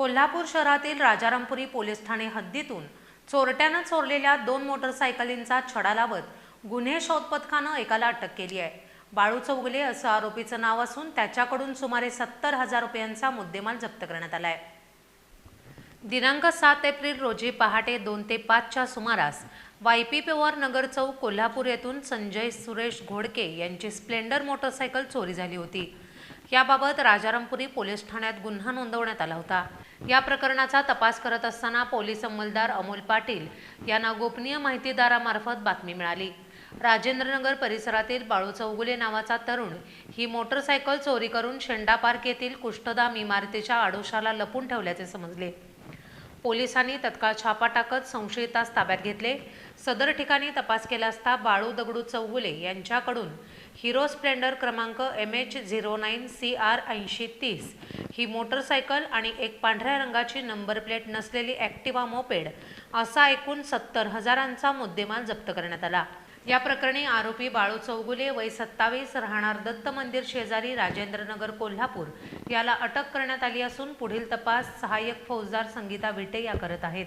कोल्हापूर शहरातील राजारामपुरी पोलीस ठाणे हद्दीतून चोरट्यानं चोरलेल्या दोन मोटरसायकलींचा छडा लावत गुन्हे शोध पथकानं एकाला अटक केली आहे. बाळू चौगले असं आरोपीचं नाव असून त्याच्याकडून सुमारे सत्तर हजार रुपयांचा मुद्देमाल जप्त करण्यात आला आहे दिनांक सात एप्रिल रोजी पहाटे दोन ते पाचच्या सुमारास वायपी पेवर नगर चौक कोल्हापूर येथून संजय सुरेश घोडके यांची स्प्लेंडर मोटरसायकल चोरी झाली होती. याबाबत राजारामपुरी पोलीस ठाण्यात गुन्हा नोंदवण्यात आला होता. या प्रकरणाचा तपास करत असताना पोलीस अंमलदार अमोल पाटील यांना गोपनीय माहितीदारामार्फत बातमी मिळाली. राजेंद्रनगर परिसरातील बाळू चौगुले नावाचा तरुण ही मोटरसायकल चोरी करून शेंडा पार्क येथील कुष्ठधाम इमारतीच्या आडोशाला लपून ठेवल्याचे समजले. पोलिसांनी तत्काळ छापा टाकत संशयितास ताब्यात घेतले. सदर ठिकाणी तपास केला असता बाळू दगडू चौगुले यांच्याकडून हिरो स्प्लेंडर क्रमांक M H zero nine C R ऐंशी तीस. ही मोटरसायकल आणि एक पांढऱ्या रंगाची नंबर प्लेट नसलेली ॲक्टिवा मोपेड असा एकूण सत्तर हजारांचा मुद्देमाल जप्त करण्यात आला. या प्रकरणी आरोपी बाळू चौगुले वय सत्तावीस राहणार दत्त मंदिर शेजारी राजेंद्रनगर कोल्हापूर. याला अटक करण्यात आली असून पुढील तपास सहाय्यक फौजदार संगीता विटे या करत आहेत.